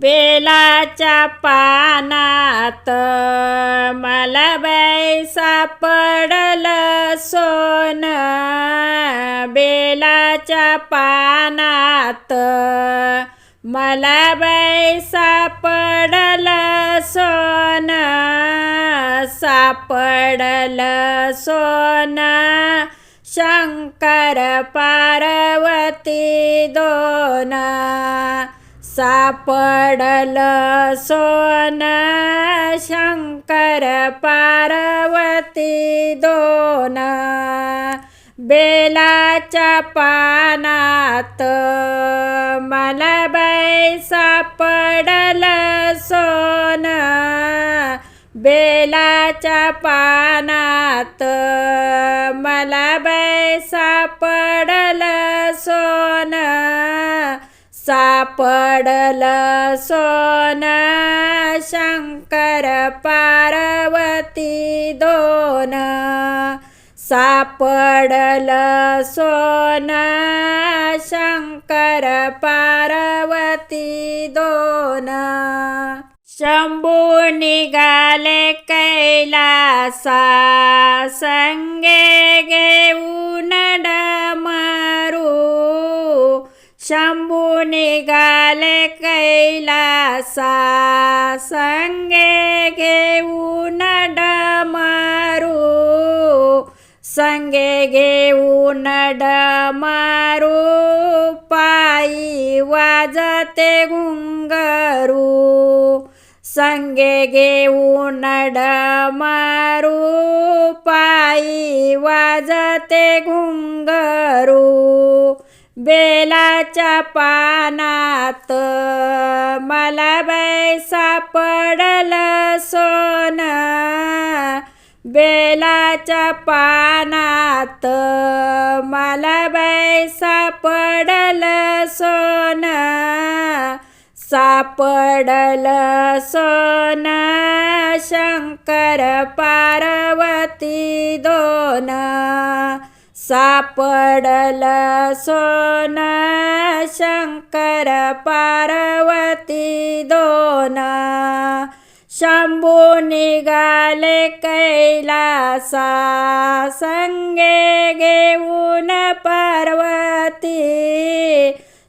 बेलाच्या पानात मला बैसा सापडलं सोन. बेलाच्या पानात मला बैसा सापडलं सोन. सापडलं सोन. शंकर पार्वती दोन. सापडलं सोन शंकर पार्वती दोन बेलाच्या पानात मला बाई सापडल सोन बेलाच्या पानात मला बाई सापडलं सोन सापडलं सोन शंकर पार्वती दोन. सापडलं सोन शंकर पार्वती दोन. शंभू निघाले कैलासा संगे घेऊन डमरू. शंभू कैलासा संगे घेऊन डमारू. संगे घेऊन डमारू. पायी वाजते घुंगरू. संगे घेऊन डमारू. पायी वाजते घुंगरू. बेलाच्या पानात मला बैसा सापडलं सोन. बेलाच्या पानात मला बैसा सापडलं सोन. सापडलं सोन शंकर पार्वती दोन. सापडलं सोन शंकर पार्वती दोन. शंभू निघाले कैलासा संगे घेऊन पार्वती.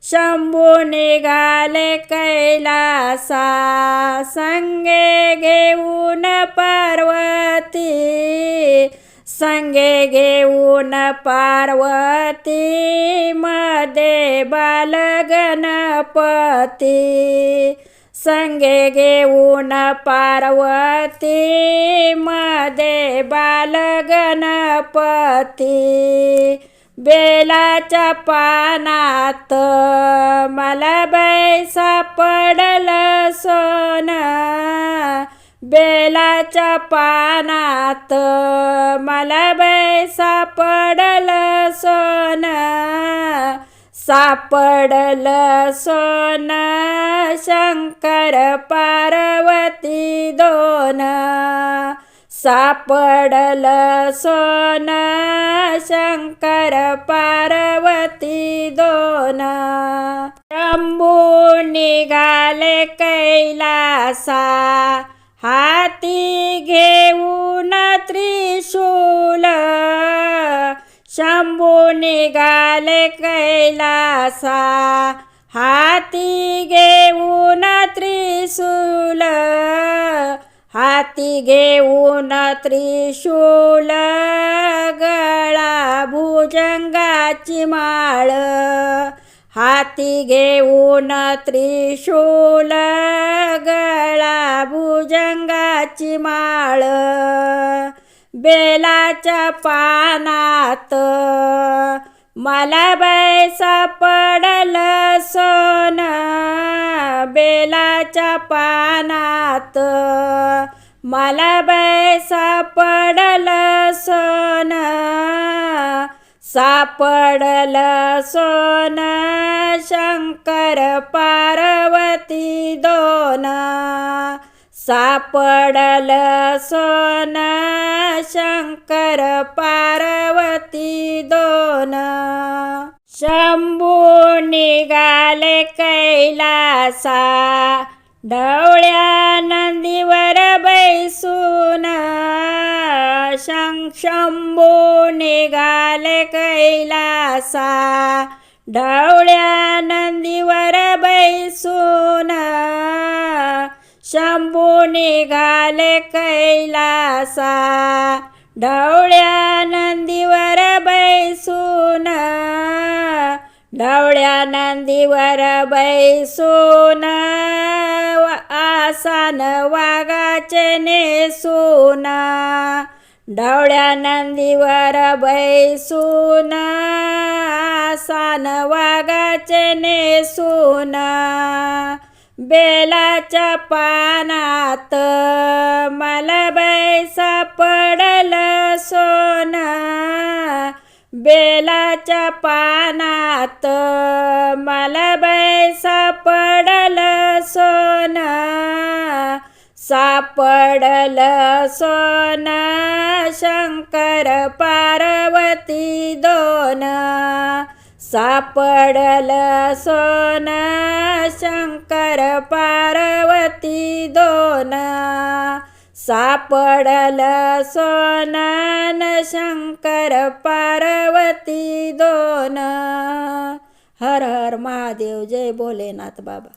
शंभू निघाले कैलासा संगे घेऊन पार्वती. संगे घेऊन पार्वती मध्ये बालगणपती संगे घेऊन पार्वती मध्ये बालगणपती बेलाच्या पानात मला बैसा पडला बेलाच्या पानात मला बै सापडलं सोन सापडलं सोन शंकर पार्वती दोन सापडलं सोन शंकर पार्वती दोन. शंभू निघाले कैलासा हाती घेऊन त्रिशूल. शंभू निघाले कैलासा. हाती घेऊन त्रिशूल. हाती घेऊन त्रिशूल. गळा भुजंगाची माळ. हाती घेऊन त्रिशूल. भुजंगाची माळ बेलाच्या पानात. मला बैसा पडल सोन बेलाच्या पानात. मला बैसा सापडलं सोन सापडलं सोन शंकर पार्वती दोन. सापडल सोन शंकर पार्वती दोन. शंभू निघाले कैलासा ढवळ्या नंदीवर बैसून. शं शंभू निघाले कैलासा ढवळ्या नंदीवर बैसून. शंभू निघाले कैलासा ढवळ्या नंदीवर बैसून. ढवळ्या नंदीवर बैसून आसान वागाचे नेसून. ढवळ्या नंदीवर बैसून आसान वागाचे नेसून. बेलाच्या पानात मला बैसा पडल सोना. बेलाच्या पानात मला बैसा पडल सोना. सापडल सोना शंकर पार्वती दोन. सापडल सोन शंकर पार्वती दोन. सापडल सोनान शंकर पार्वती दोन. हर हर महादेव जय भोलेनाथ बाबा.